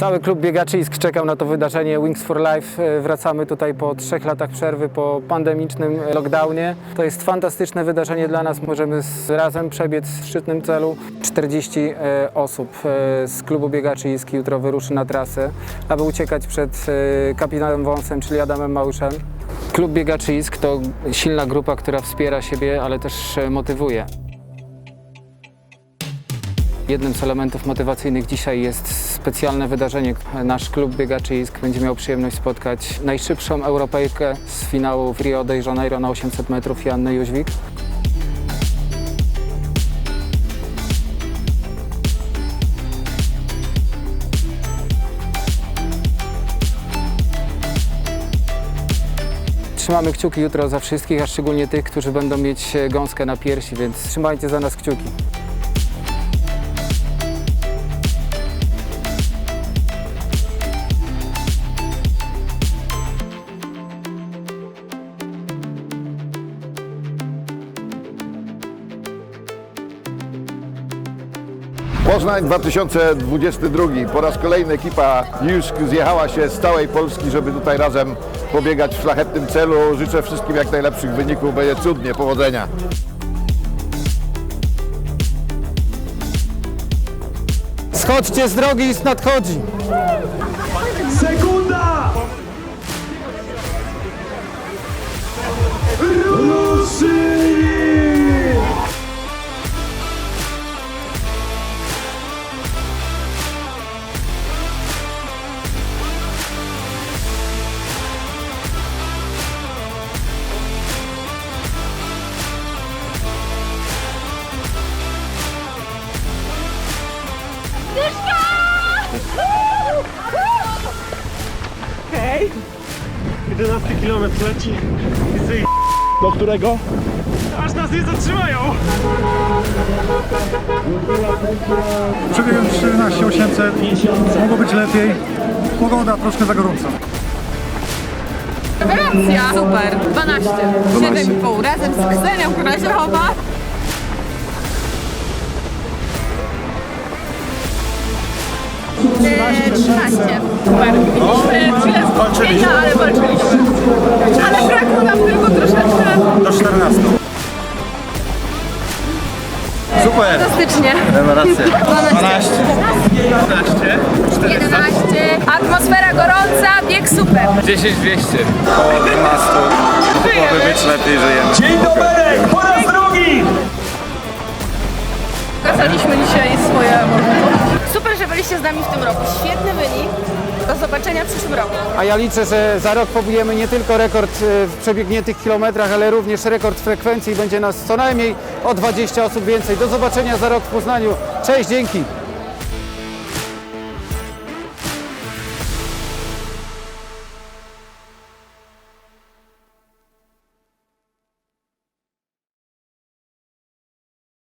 Cały klub biegaczysk czekał na to wydarzenie Wings for Life. E, Wracamy tutaj po trzech latach przerwy, po pandemicznym lockdownie. To jest fantastyczne wydarzenie dla nas. Możemy razem przebiec w szczytnym celu. 40 e, osób e, z klubu biegaczysk jutro wyruszy na trasę, aby uciekać przed kapitanem Wąsem, czyli Adamem Małyszem. Klub biegaczysk to silna grupa, która wspiera siebie, ale też motywuje. Jednym z elementów motywacyjnych dzisiaj jest specjalne wydarzenie. Nasz klub biegaczysk będzie miał przyjemność spotkać najszybszą Europejkę z finału w Rio de Janeiro na 800 metrów Jannę Jóźwik. Trzymamy kciuki jutro za wszystkich, a szczególnie tych, którzy będą mieć gąskę na piersi, więc trzymajcie za nas kciuki. Poznań 2022. Po raz kolejny ekipa już zjechała się z całej Polski, żeby tutaj razem pobiegać w szlachetnym celu. Życzę wszystkim jak najlepszych wyników. Będzie cudnie. Powodzenia. Schodźcie z drogi, nadchodzi! 11 km leci. Widzę ich. Do którego? Aż nas nie zatrzymają! Przebiegłem 14 800, mogło być lepiej. Pogoda troszkę za gorąca. Rewelacja! Super! 12. 7,5 razem z Ksenią Krasiowa. Eee, 13. Super. Mieliśmy przyjazd ale walczyliśmy. Ale brakło nam tylko troszeczkę. Do 14. Super! Fantastycznie. Rewelacja. 12. 12. 11. Atmosfera gorąca, bieg super. 10 200. Około 12. Mogłoby być lepiej, żyjemy. Dzień dobry! Po raz drugi! Pokazaliśmy dzisiaj swoje. Super, że byliście z nami w tym roku. Świetny wynik. Do zobaczenia w przyszłym roku. A ja liczę, że za rok pobijemy nie tylko rekord e, w przebiegniętych kilometrach, ale również rekord frekwencji. Będzie nas co najmniej o 20 osób więcej. Do zobaczenia za rok w Poznaniu. Cześć, dzięki!